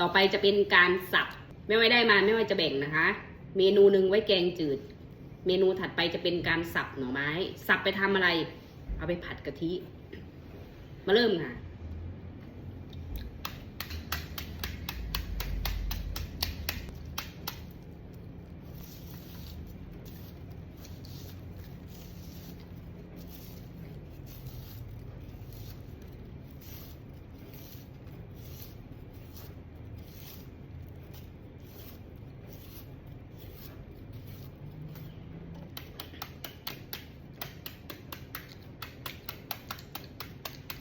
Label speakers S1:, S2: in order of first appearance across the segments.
S1: ต่อไปจะเป็นการสับไม่ว่าได้มาไม่ว่าจะแบ่งนะคะ เมนูหนึ่งไว้แกงจืด เมนูถัดไปจะเป็นการสับหน่อไม้ สับไปทำอะไร เอาไปผัดกะทิ มาเริ่มค่ะ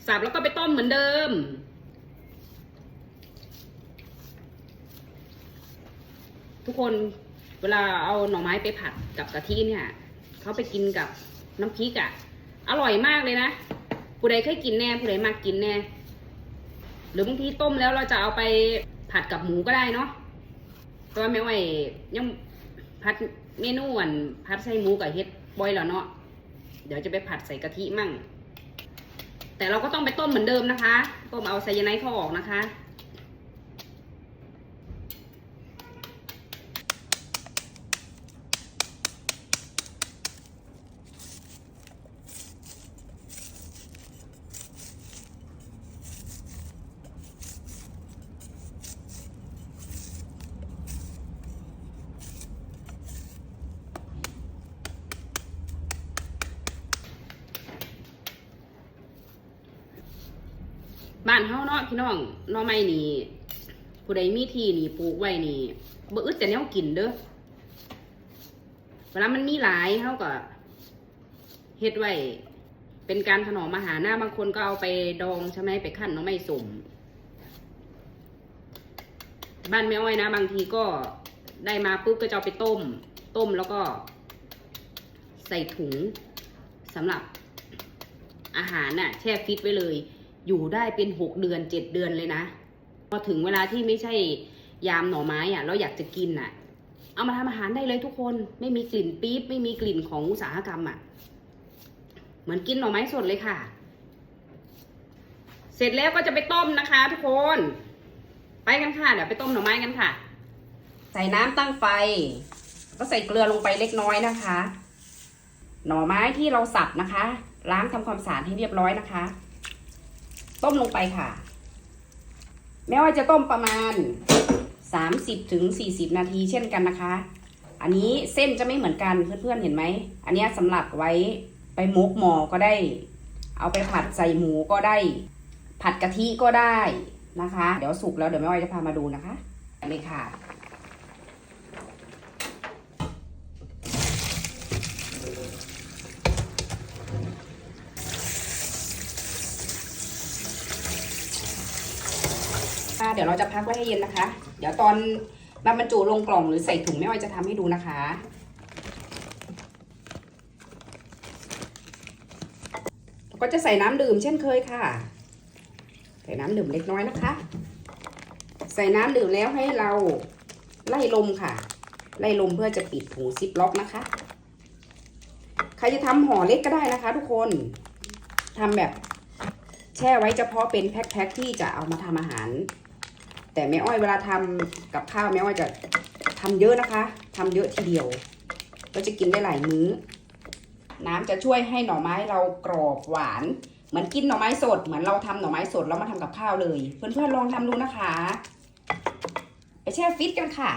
S1: สับแล้วก็ไปต้มเหมือนเดิม ทุกคนเวลาเอาหน่อไม้ไปผัดกับกะทิเนี่ยเขาไปกินกับน้ำพริกอะ่ะ อร่อยมากเลยนะผู้ใดเคยกินแน่ผู้ใดมากกินแน่ หรือบางทีต้มแล้วเราจะเอาไปผัดกับหมูก็ได้เนาะแต่ว่าไม่ไหวยังผัดเมนูอันผัดใส่หมูกับเฮ็ดบ่อยแล้วเนาะเดี๋ยวจะไปผัดใส่กะทิมั่ง แต่เราก็ต้องไปต้มเหมือนเดิมนะคะ ต้มเอาไซยาไนท์เขาออกนะคะ บ้านเฮาเนาะพี่น้องน่อไม้นี่ผู้ใดมีที่นี่ปลูกไว้นี่บ่อึดแต่แนวกินเด้อเวลามันมีหลายเฮาก็เฮ็ดไว้เป็นการถนอมอาหารหน้าบางคนก็เอาไปดองใช่ไหมไปคั่นน่อไม้สุ่มบ้านแม่อ้อยนะ บางทีก็ได้มาปุ๊บก็จะเอาไปต้ม ต้มแล้วก็ ใส่ถุงสำหรับอาหารน่ะ แช่ฟิตไว้เลย อยู่ได้เป็นหกเดือนเจ็ดเดือนเลยนะ พอถึงเวลาที่ไม่ใช่ยามหน่อไม้อะเราอยากจะกินอะเอามาทำอาหารได้เลยทุกคนไม่มีกลิ่นปี๊บไม่มีกลิ่นของอุตสาหกรรมอะเหมือนกินหน่อไม้สดเลยค่ะ เสร็จแล้วก็จะไปต้มนะคะ ทุกคน ไปกันค่ะเดี๋ยวไปต้มหน่อไม้กันค่ะ ใส่น้ำตั้งไฟ ก็ใส่เกลือลงไปเล็กน้อยนะคะ หน่อไม้ที่เราสับนะคะ ล้างทำความสะอาดให้เรียบร้อยนะคะ ต้มลงไปค่ะ แม้ว่าจะต้มประมาณ 30ถึง40 นาทีเช่นกันนะคะ อันนี้เส้นจะไม่เหมือนกันเพื่อนๆเห็นไหม อันนี้สำหรับไว้ไปมกหมอก็ได้ เอาไปผัดใส่หมูก็ได้ ผัดกะทิก็ได้นะคะ เดี๋ยวสุกแล้วเดี๋ยวแม่อ้อยจะพามาดูนะคะเลยค่ะ เดี๋ยวเราจะพักไว้ให้เย็นนะคะ เดี๋ยวตอนนำบรรจุลงกล่องหรือใส่ถุงแม่อ้อยจะทำให้ดูนะคะ ก็จะใส่น้ำดื่มเช่นเคยค่ะ ใส่น้ำดื่มเล็กน้อยนะคะ ใส่น้ำดื่มแล้วให้เราไล่ลมค่ะ ไล่ลมเพื่อจะปิดถุงซิปล็อกนะคะ ใครจะทำห่อเล็กก็ได้นะคะ ทุกคนทำแบบแช่ไว้เฉพาะเป็นแพ็คๆที่จะเอามาทำอาหาร แต่แม่อ้อยเวลาทำกับข้าวแม่อ้อยจะทำเยอะนะคะทำเยอะทีเดียว ก็จะกินได้หลายมื้อ น้ำจะช่วยให้หน่อไม้เรากรอบหวาน เหมือนกินหน่อไม้สด เหมือนเราทำหน่อไม้สดแล้วมาทำกับข้าวเลย เพื่อนๆลองทำดูนะคะ ไปแช่ฟิตกันค่ะ